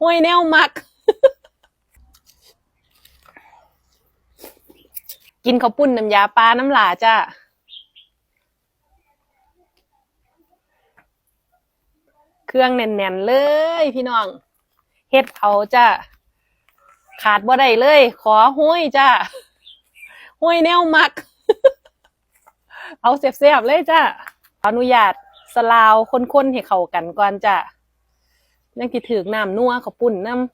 ห้วยแนวมัก กินข้าวปุ้นน้ำยาปลาน้ำหลาจ้าเครื่องแน่นๆเลยพี่น้องเฮ็ดเอาจ้าขาดบ่ได้เลย ขอห้วยจ้าห้วยแนวมัก เอาเสียบๆเลยจ้าขออนุญาตสลาวคนๆให้เข้ากันก่อนจ้า ยังคิถึงน้ำนัวข้าปุ้นน้ำ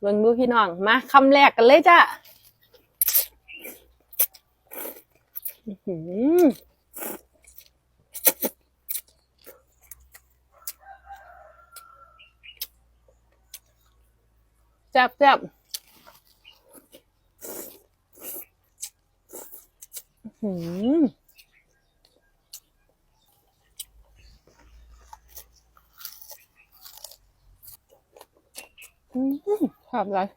เบิ่งดูพี่น้อง มาคำแรกกันเลยจ้าอื้อหือแซ่บแซ่บอื้อหือ อืมชอบเลย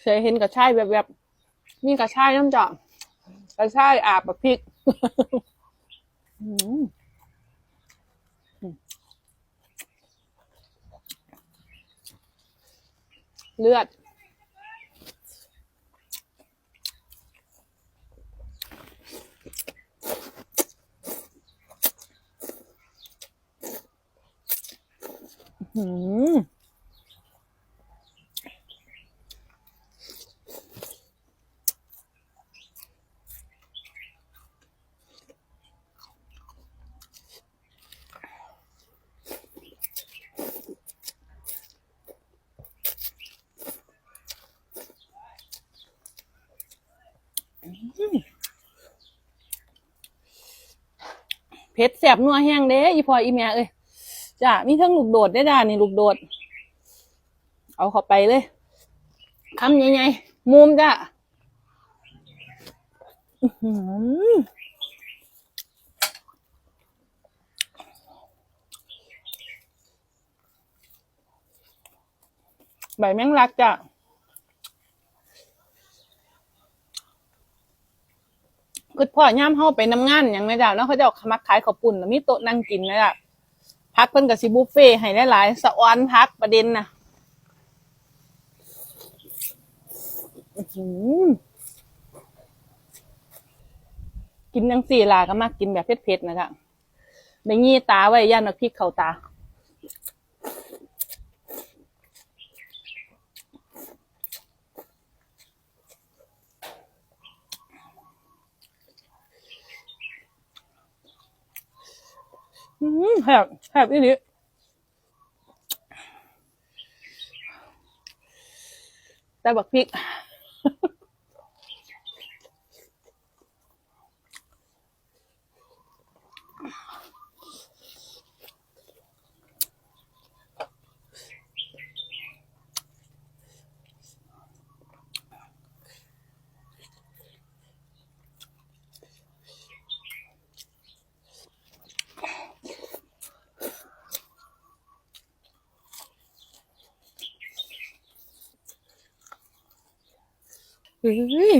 เคยเห็นกระชายแบบแบบๆนี่กระชายน้ำจ่อกระชายอาบแบบพริกเลือด อืมเผ็ดแสบนัวแห้งเด้อีพออีแม่เอ้ย จ้ะมีทั้งลูกโดดได้ด้านี่ลูกโดด เอาเข้าไปเลยคำใหญ่ๆมุมจ้ะใบแมงลักจ้ะคือพ่อย่ามเฮาไปน้ำงานอย่างไม่จ้ะเนาะเขาจะเอามักขายข้าวปุ้นแล้วมีโต๊ะนั่งกินนะจ้ะ พักเพิ่นกับสิบุฟเฟ่ให้หลายๆสะออนพักประเด็นน่ะกินยังสี่ลาก็มากกินแบบเผ็ดๆนะจ๊ะได้งี้ตาไว้ย่านอาพริกเข้าตา แหบแหบอีนี้แต่บักพริก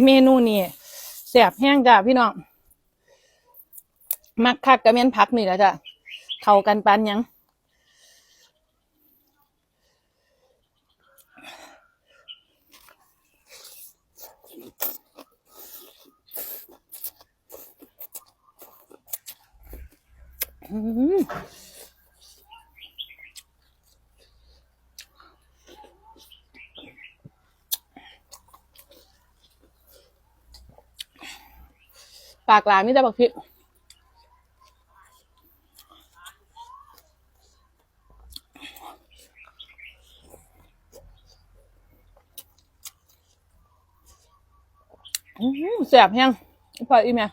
เมนูนี่แสบแห้งจ้ะพี่น้อง มักคักกระเมียนผักนี่แหละจ้ะเข้ากันปันยัง อืม ปากหลานนี่แต่บักพริกอือแสบแห้งพออีแม่